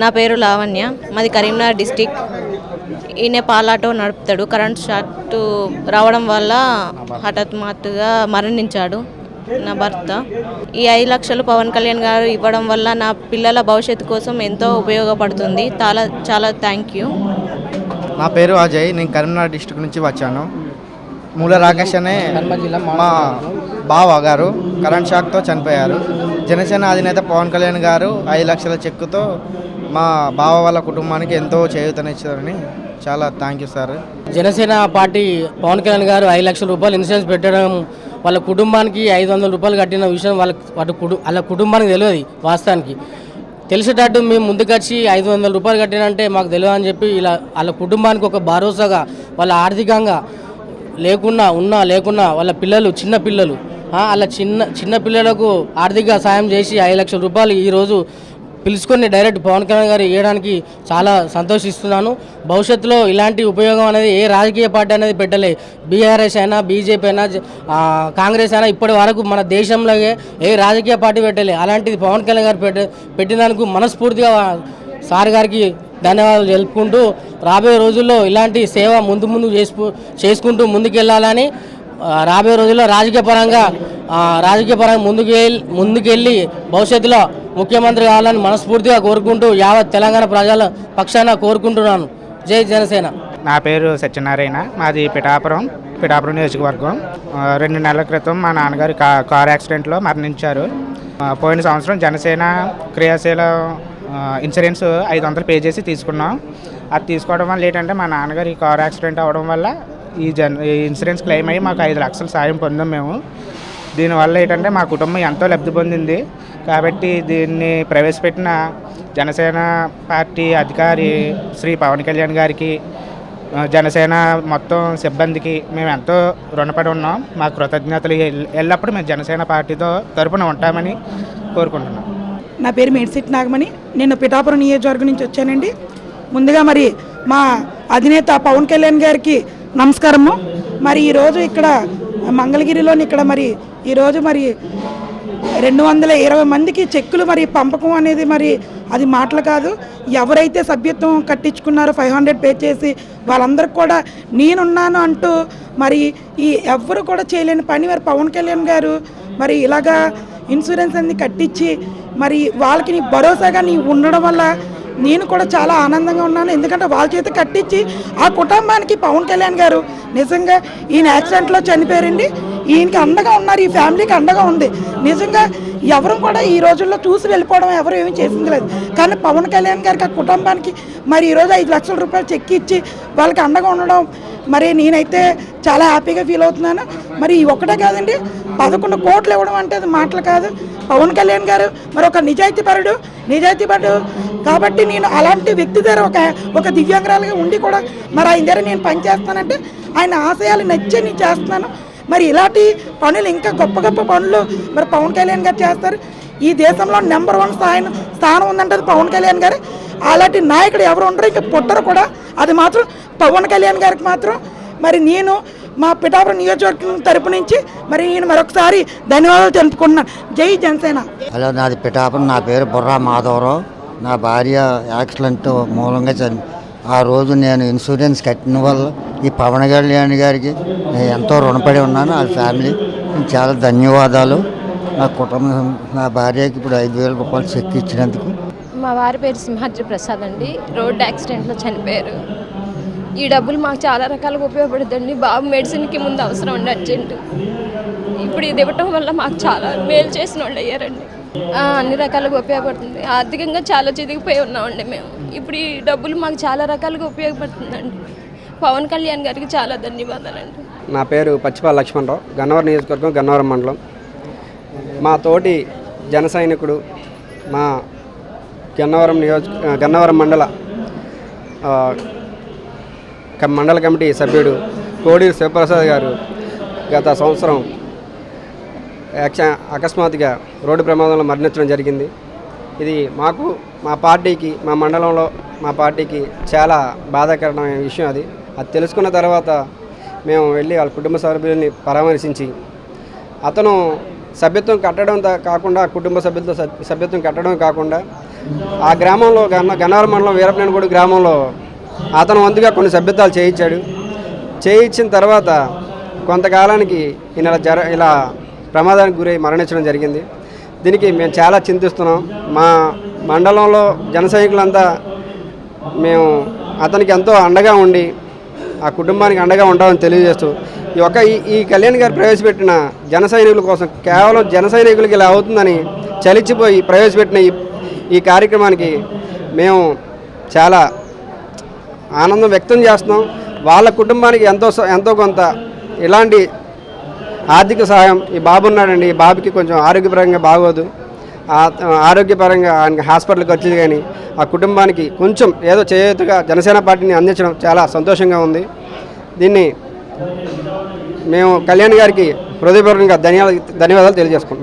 నా పేరు లావణ్య. మాది కరీంనగర్ డిస్టిక్ ఈయన పాలాటో నడుపుతాడు. కరెంట్ షాట్ రావడం వల్ల హఠాత్మాత్తుగా మరణించాడు నా భర్త. ఈ ఐదు లక్షలు పవన్ కళ్యాణ్ గారు ఇవ్వడం వల్ల నా పిల్లల భవిష్యత్తు కోసం ఎంతో ఉపయోగపడుతుంది. చాలా చాలా థ్యాంక్ యూ నా పేరు అజయ్. నేను కరీంనగర్ డిస్టిక్ నుంచి వచ్చాను. మూల రాకేష్ అనే మా బావ గారు కరెంట్ షాక్తో చనిపోయారు. జనసేన అధినేత పవన్ కళ్యాణ్ గారు ఐదు లక్షల చెక్కుతో మా బావ వాళ్ళ కుటుంబానికి ఎంతో చేయూతనిచ్చారని చాలా thank you sir Janasena party Pawan Kalyan గారు ఐదు లక్షల రూపాయలు ఇన్సూరెన్స్ పెట్టడం వాళ్ళ కుటుంబానికి ఐదు వందల రూపాయలు కట్టిన విషయం వాళ్ళ వాటి కుటు వాళ్ళ కుటుంబానికి తెలియదు వాస్తవానికి. తెలిసేటట్టు మేము ముందుకొచ్చి ఐదు వందల రూపాయలు కట్టినంటే మాకు తెలియదు అని చెప్పి ఇలా వాళ్ళ కుటుంబానికి ఒక భరోసాగా వాళ్ళ ఆర్థికంగా లేకున్నా ఉన్నా లేకున్నా వాళ్ళ పిల్లలు చిన్న పిల్లలు అలా చిన్న చిన్న పిల్లలకు ఆర్థిక సాయం చేసి ఐదు లక్షల రూపాయలు ఈరోజు పిలుచుకొని డైరెక్ట్ పవన్ కళ్యాణ్ గారు ఇవ్వడానికి చాలా సంతోషిస్తున్నాను. భవిష్యత్తులో ఇలాంటి ఉపయోగం అనేది ఏ రాజకీయ పార్టీ అనేది పెట్టలే. బీఆర్ఎస్ అయినా బీజేపీ అయినా కాంగ్రెస్ అయినా ఇప్పటి వరకు మన దేశంలో ఏ రాజకీయ పార్టీ పెట్టలే. అలాంటిది పవన్ కళ్యాణ్ గారు పెట్ట పెట్టినందుకు మనస్ఫూర్తిగా సార్ గారికి ధన్యవాదాలు తెలుపుకుంటూ రాబోయే రోజుల్లో ఇలాంటి సేవ ముందు ముందు చేసుకుంటూ ముందుకెళ్ళాలని రాబోయే రోజుల్లో రాజకీయ పరంగా రాజకీయ పరంగా ముందుకెళ్ళి ముందుకెళ్ళి భవిష్యత్తులో ముఖ్యమంత్రి కావాలని మనస్ఫూర్తిగా కోరుకుంటూ యావత్ తెలంగాణ ప్రజల పక్షాన కోరుకుంటున్నాను. జై జనసేన. నా పేరు సత్యనారాయణ. మాది పిఠాపురం పిఠాపురం నియోజకవర్గం. రెండు నెలల క్రితం మా నాన్నగారు కా కార్ యాక్సిడెంట్లో మరణించారు. పోయిన సంవత్సరం జనసేన క్రియాశీల ఇన్సూరెన్స్ ఐదు వందలు పే చేసి తీసుకున్నాం. అది తీసుకోవడం వల్ల ఏంటంటే మా నాన్నగారు ఈ కార్ యాక్సిడెంట్ అవ్వడం వల్ల ఈ జన్ ఈ ఇన్సూరెన్స్ క్లెయిమ్ అయ్యి మాకు ఐదు లక్షల సాయం పొందాం మేము. దీనివల్ల ఏంటంటే మా కుటుంబం ఎంతో లబ్ధి పొందింది. కాబట్టి దీన్ని ప్రవేశపెట్టిన జనసేన పార్టీ అధికారి శ్రీ పవన్ కళ్యాణ్ గారికి జనసేన మొత్తం సిబ్బందికి మేము ఎంతో రుణపడి ఉన్నాం. మా కృతజ్ఞతలు ఎల్లప్పుడూ మేము జనసేన పార్టీతో తరపున ఉంటామని కోరుకుంటున్నాం. నా పేరు మేడ్సిట్ నాగమణి. నేను పిఠాపురం నియోజకవర్గం నుంచి వచ్చానండి. ముందుగా మరి మా అధినేత పవన్ కళ్యాణ్ గారికి నమస్కారము. మరి ఈరోజు ఇక్కడ మంగళగిరిలోని ఇక్కడ మరి ఈరోజు మరి రెండు వందల ఇరవై మందికి చెక్కులు మరి పంపకం అనేది మరి అది మాటలు కాదు. ఎవరైతే సభ్యత్వం కట్టించుకున్నారో ఫైవ్ హండ్రెడ్ పే చేసి వాళ్ళందరికీ కూడా నేనున్నాను అంటూ మరి ఈ ఎవ్వరు కూడా చేయలేని పని మరి పవన్ కళ్యాణ్ గారు మరి ఇలాగా ఇన్సూరెన్స్ అన్ని కట్టించి మరి వాళ్ళకి నీ భరోసాగా నీ ఉండడం వల్ల నేను కూడా చాలా ఆనందంగా ఉన్నాను. ఎందుకంటే వాళ్ళ చేతి కట్టించి ఆ కుటుంబానికి పవన్ కళ్యాణ్ గారు నిజంగా ఈయన యాక్సిడెంట్లో చనిపోయారండి. ఈయనకి అండగా ఉన్నారు ఈ ఫ్యామిలీకి అండగా ఉంది. నిజంగా ఎవరు కూడా ఈ రోజుల్లో చూసి వెళ్ళిపోవడం ఎవరు ఏమీ చేసింది లేదు. కానీ పవన్ కళ్యాణ్ గారికి ఆ కుటుంబానికి మరి ఈరోజు ఐదు లక్షల రూపాయలు చెక్ ఇచ్చి వాళ్ళకి అండగా ఉండడం మరి నేనైతే చాలా హ్యాపీగా ఫీల్ అవుతున్నాను. మరి ఈ ఒక్కటే కాదండి పదకొండు కోట్లు ఇవ్వడం అంటే అది మాటలు కాదు. పవన్ కళ్యాణ్ గారు మరి ఒక నిజాయితీపరుడు నిజాయితీపరుడు. కాబట్టి నేను అలాంటి వ్యక్తి దగ్గర ఒక ఒక దివ్యాంగురాలుగా ఉండి కూడా మరి ఆయన దగ్గర నేను పని చేస్తానంటే ఆయన ఆశయాలు నచ్చే నేను చేస్తున్నాను. మరి ఇలాంటి పనులు ఇంకా గొప్ప గొప్ప పనులు మరి పవన్ కళ్యాణ్ గారు చేస్తారు. ఈ దేశంలో నెంబర్ వన్ స్థాయి స్థానం ఉందంటే అది పవన్ కళ్యాణ్ గారు. అలాంటి నాయకుడు ఎవరు ఉండరు. ఇంకా పుట్టరు కూడా. అది మాత్రం పవన్ కళ్యాణ్ గారికి మాత్రం. మరి నేను మా పిఠాపురం నియోజకవర్గం తరపు నుంచి మరి నేను మరొకసారి ధన్యవాదాలు తెలుపుకుంటున్నాను. జై జనసేన. హలో నాది పిఠాపురం. నా పేరు బుర్రా మాధవరావు. నా భార్య యాక్సిడెంట్ మూలంగా చని ఆ రోజు నేను ఇన్సూరెన్స్ కట్టిన వల్ల ఈ పవన్ కళ్యాణ్ గారికి నేను ఎంతో రుణపడి ఉన్నాను. ఆ ఫ్యామిలీ చాలా ధన్యవాదాలు. నా కుటుంబం నా భార్యకి ఇప్పుడు ఐదు వేల రూపాయలు చెక్ ఇచ్చినందుకు. మా వారి పేరు సింహాద్రి ప్రసాద్ అండి. రోడ్ యాక్సిడెంట్లో చనిపోయారు. ఈ డబ్బులు మాకు చాలా రకాలుగా ఉపయోగపడుతుంది బాబు మెడిసిన్కి ముందు అవసరం ఉంది అర్జెంటు. ఇప్పుడు ఇది ఇవ్వటం వల్ల మాకు చాలా మేలు చేసిన వాళ్ళు అయ్యారండి. అన్ని రకాలుగా ఉపయోగపడుతుంది. ఆర్థికంగా చాలా చిదిగిపోయి ఉన్నామండి మేము. ఇప్పుడు ఈ డబ్బులు మాకు చాలా రకాలుగా ఉపయోగపడుతుందండి. పవన్ కళ్యాణ్ గారికి చాలా ధన్యవాదాలండి. నా పేరు పచ్చిపాల లక్ష్మణరావు గన్నవరం నియోజకవర్గం గన్నవరం మండలం. మా తోటి జన సైనికుడు మా గన్నవరం నియోజక గన్నవరం మండల మండల కమిటీ సభ్యుడు కోడూరు శివప్రసాద్ గారు గత సంవత్సరం అకస్మాత్తుగా రోడ్డు ప్రమాదంలో మరణించడం జరిగింది. ఇది మాకు మా పార్టీకి మా మండలంలో మా పార్టీకి చాలా బాధాకరమైన విషయం అది. అది తెలుసుకున్న తర్వాత మేము వెళ్ళి వాళ్ళ కుటుంబ సభ్యుల్ని పరామర్శించి అతను సభ్యత్వం కట్టడం కాకుండా కుటుంబ సభ్యులతో సభ్యత్వం కట్టడం కాకుండా ఆ గ్రామంలో గన్న గన్నవరం మండలం వీరపనేనిగూడి గ్రామంలో అతను వంతుగా కొన్ని సభ్యత్వాలు చేయించాడు. చేయించిన తర్వాత కొంతకాలానికి ఈయన జర ఇలా ప్రమాదానికి గురై మరణించడం జరిగింది. దీనికి మేము చాలా చింతిస్తున్నాం. మా మండలంలో జన సైనికులంతా మేము అతనికి ఎంతో అండగా ఉండి ఆ కుటుంబానికి అండగా ఉంటామని తెలియజేస్తూ ఈ యొక్క ఈ ఈ కళ్యాణ్ గారు ప్రవేశపెట్టిన జన సైనికుల కోసం కేవలం జన సైనికులకి ఇలా అవుతుందని చలిచిపోయి ప్రవేశపెట్టిన ఈ ఈ కార్యక్రమానికి మేము చాలా ఆనందం వ్యక్తం చేస్తున్నాం. వాళ్ళ కుటుంబానికి ఎంతో ఎంతో కొంత ఇలాంటి ఆర్థిక సహాయం ఈ బాబు ఉన్నాడండి. ఈ బాబుకి కొంచెం ఆరోగ్యపరంగా బాగోదు. ఆ- ఆరోగ్యపరంగా ఆయనకి హాస్పిటల్ ఖర్చులు కానీ ఆ కుటుంబానికి కొంచెం ఏదో చేయూతగా జనసేన పార్టీని అందించడం చాలా సంతోషంగా ఉంది. దీన్ని మేము కళ్యాణ్ గారికి హృదయపూర్వకంగా ధన్యవాదాలు ధన్యవాదాలు తెలియజేసుకుంటున్నాం.